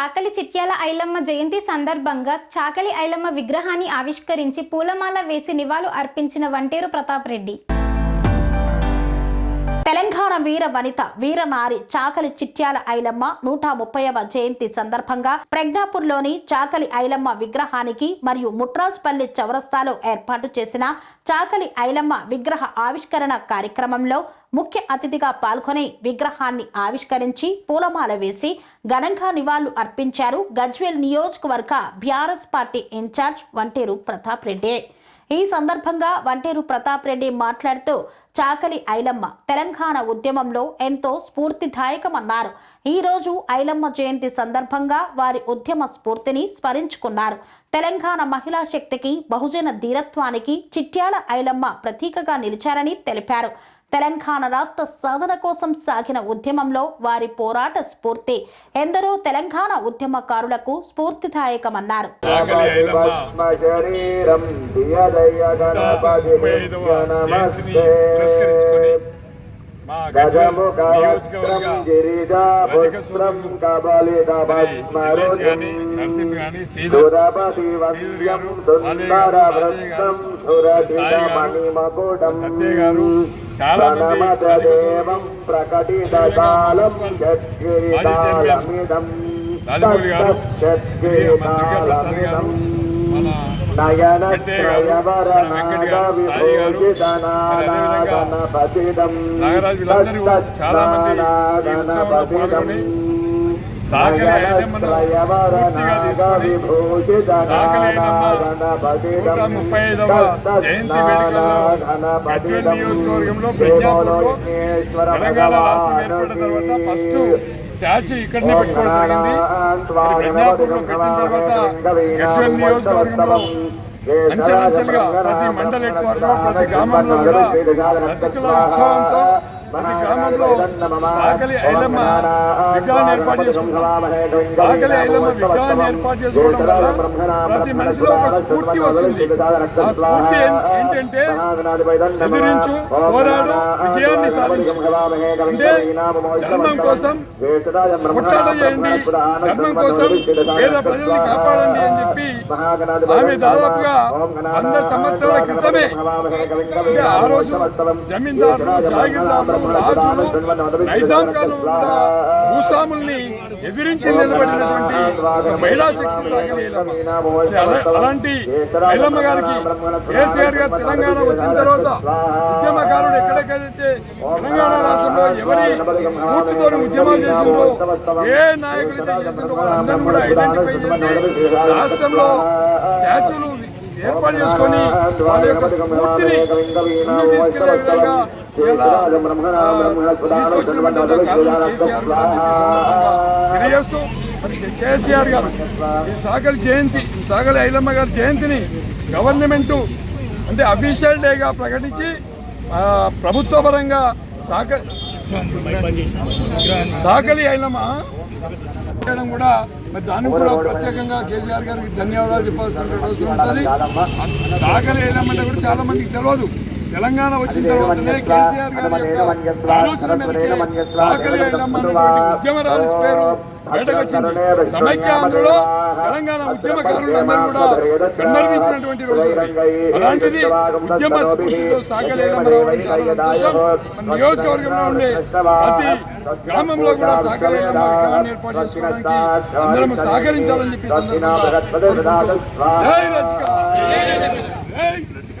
చాకలి చిట్యాల ఐలమ్మ జయంతి సందర్భంగా చాకలి ఐలమ్మ విగ్రహాన్ని ఆవిష్కరించి పూలమాల వేసి నివాళులు అర్పించిన వంటేరు ప్రతాప్ రెడ్డి. తెలంగాణ వీర వనిత వీరనారి చాకలి చిట్యాల ఐలమ్మ నూట ముప్పైవ జయంతి సందర్భంగా ప్రజ్ఞాపూర్లోని చాకలి ఐలమ్మ విగ్రహానికి మరియు ముట్రాజ్పల్లి చౌరస్తాలో ఏర్పాటు చేసిన చాకలి ఐలమ్మ విగ్రహ ఆవిష్కరణ కార్యక్రమంలో ముఖ్య అతిథిగా పాల్గొని విగ్రహాన్ని ఆవిష్కరించి పూలమాల వేసి ఘనంగా నివాళులు అర్పించారు గజ్వేల్ నియోజకవర్గ BRS party in-charge Vanteru Pratap Reddy. ఈ సందర్భంగా వంటేరు ప్రతాప్ రెడ్డి మాట్లాడుతూ చాకలి ఐలమ్మ తెలంగాణ ఉద్యమంలో ఎంతో స్ఫూర్తిదాయకమన్నారు. ఈ రోజు ఐలమ్మ జయంతి సందర్భంగా వారి ఉద్యమ స్ఫూర్తిని స్మరించుకున్నారు. తెలంగాణ మహిళా శక్తికి బహుజన ధీరత్వానికి చిట్యాల ఐలమ్మ ప్రతీకగా నిలిచారని తెలిపారు. తెలంగాణ రాష్ట్ర సాధన కోసం సాగిన ఉద్యమంలో వారి పోరాట స్ఫూర్తి. ఎందరో తెలంగాణ ఉద్యమకారులకు స్ఫూర్తిదాయకమన్నారు. శరీరం దియదయ గణపతి ముప్పై ఐదవ జయంతిని పురస్కరించుకొని మా గజల్ నియోజకవర్గ నియోజకవర్గం గిరిజాపుత్రం రజక సోదరులు కబలిత మరి నిలేష్ కానీ నరసింహ కానీ శ్రీధర్ సురపతి వద్యం గారు వృత్తం సురచిత మణిమకుటం. సత్య గారు చాలా మంది రజక దేవం సోదరులు ప్రకటిత కాలం మున్సిపల్ మాజీ చైర్మన్ నాగరాజు వీళ్ళందరూ చాలా మంది ఈ ఉత్సవంలో పాల్గొని ముప్పై ఐదవ జయంతి వేడుకల్లో నియోజకవర్గంలో ప్రజ్ఞాపూర్లో తెలంగాణ రాష్ట్రం ఏర్పడిన తర్వాత ఫస్ట్ స్టాచ్యూ ఇక్కడనే పెట్టుకోవడం జరిగింది. మరి పెట్టిన తర్వాత నియోజకవర్గంలో అంచెలంచెలుగా ప్రతి మండల హెడ్ ప్రతి గ్రామంలో కూడా రజకుల ఉత్సవంతో ప్రతి గ్రామంలో సాకలి ఐలమ్మ విగ్రహాన్ని ఏర్పాటు చేసుకుంటాం సాకలి ఐలమ్మ విగ్రహాన్ని ఏర్పాటు చేసుకోవడం వల్ల ప్రతి మనిషిలో ఒక స్ఫూర్తి వస్తుంది ఆ స్ఫూర్తి ఏంటంటే ఎదిరించు పోరాడు విజయాన్ని సాధించు అంటే ధర్మం కోసం ముట్టడ చేయండి ధర్మం కోసం పేద ప్రజల్ని కాపాడండి అని చెప్పి ఆమె దాదాపుగా వంద సంవత్సరాల క్రితమే అంటే ఆ రోజు జమీందారులు జాగీర్దారులు రాజులు నైజాం భూస్వాముల్ని ఎదిరించి నిలబడినటువంటి మహిళా శక్తి సాగలి అలాంటి ఐలమ్మ గారికి కేసీఆర్ గారు తెలంగాణ వచ్చిన తర్వాత ఉద్యమకారుడు ఎక్కడెక్కడైతే తెలంగాణ రాష్ట్రంలో ఎవరి స్ఫూర్తితో ఉద్యమాలు చేసిందో ఏ నాయకులైతే చేసిందో వాళ్ళందరినీ కూడా ఐడెంటిఫై చేసి రాష్ట్రంలో స్టాచ్యూలు ఏర్పాటు చేసుకొని వాళ్ళ యొక్క స్ఫూర్తిని ముందుకు తీసుకెళ్ళే విధంగా తీసుకొచ్చినటువంటి తెలియజేస్తూ మరి కేసీఆర్ గారు ఈ సాగల్ జయంతి సాగల్ ఐలమ్మ గారి జయంతిని గవర్నమెంట్ అంటే అఫీషియల్ డేగా ప్రకటించి ప్రభుత్వ పరంగా సాక సాకలి ఐలమ్మ కూడా మరి దానికి కూడా ప్రత్యేకంగా కేసీఆర్ గారికి ధన్యవాదాలు చెప్పాల్సిన అవసరం ఉంటుంది. సాగలి ఐలమ్మ కూడా చాలా మందికి తెలియదు తెలంగాణ వచ్చిన తర్వాతనే కేసీఆర్ గారి యొక్క ఆలోచన మేరకే సాకలి ఉద్యమరాలి పేరు బయటకు వచ్చింది సమైక్య ఆంధ్రలో తెలంగాణ ఉద్యమకారులందరూ కూడా కన్నర్వించినటువంటి రోజు. అలాంటిది ఉద్యమ స్ఫూర్తితో ఐలమ్మ రావడం చాలా సంతోషం. మన నియోజకవర్గంలో ఉండే ప్రతి గ్రామంలో కూడా ఐలమ్మ విగ్రహాన్ని ఏర్పాటు చేసుకోవడానికి అందరం సహకరించాలని చెప్పి సందర్భంగా జై రచిక జై రచిక